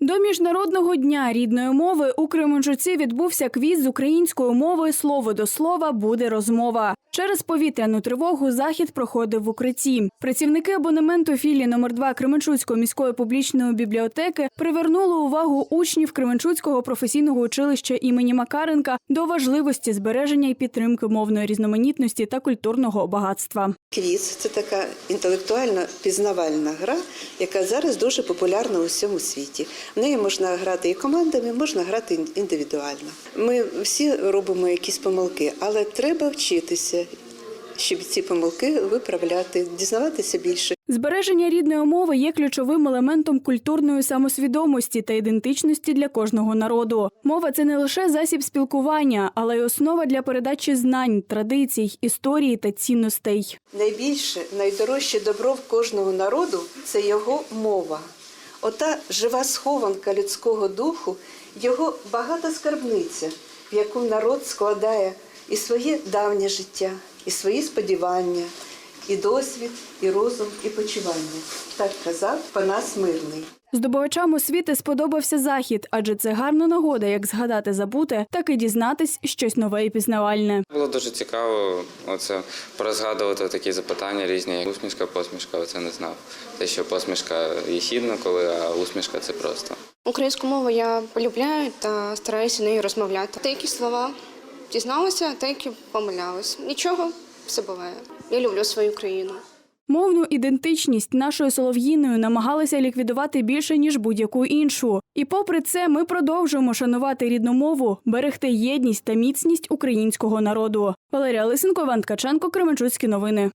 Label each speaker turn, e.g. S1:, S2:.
S1: До міжнародного дня рідної мови у Кременчуці відбувся квіз з української мови Слово до слова буде розмова. Через повітряну тривогу захід проходив в укритті. Працівники абонементу філії номер 2 Кременчуцької міської публічної бібліотеки привернули увагу учнів Кременчуцького професійного училища імені Макаренка до важливості збереження і підтримки мовної різноманітності та культурного багатства.
S2: Квіз це така інтелектуальна пізнавальна гра, яка зараз дуже популярна у всьому світі. В неї можна грати і командами, можна грати індивідуально. Ми всі робимо якісь помилки, але треба вчитися, щоб ці помилки виправляти, дізнаватися більше.
S1: Збереження рідної мови є ключовим елементом культурної самосвідомості та ідентичності для кожного народу. Мова це не лише засіб спілкування, але й основа для передачі знань, традицій, історії та цінностей.
S2: Найбільше, найдорожче добро в кожного народу це його мова. Ота жива схованка людського духу, його багата скарбниця, в яку народ складає і своє давнє життя, і свої сподівання, і досвід, і розум, і почування. Так казав Панас Мирний.
S1: Здобувачам освіти сподобався захід, адже це гарна нагода як згадати забуте, так і дізнатись щось нове і пізнавальне.
S3: Було дуже цікаво оце порозгадувати такі запитання різні. Усмішка, посмішка, оце не знав. Те, що посмішка єхідна, коли, а усмішка це просто.
S4: Українську мову я полюбляю та стараюся нею розмовляти. Деякі слова дізналася, деякі помилялась. Нічого, все буває. Я люблю свою країну.
S1: Мовну ідентичність нашою солов'їною намагалися ліквідувати більше ніж будь-яку іншу. І попри це, ми продовжуємо шанувати рідну мову, берегти єдність та міцність українського народу. Валерія Лисенко, Іван Ткаченко, Кременчуцькі новини.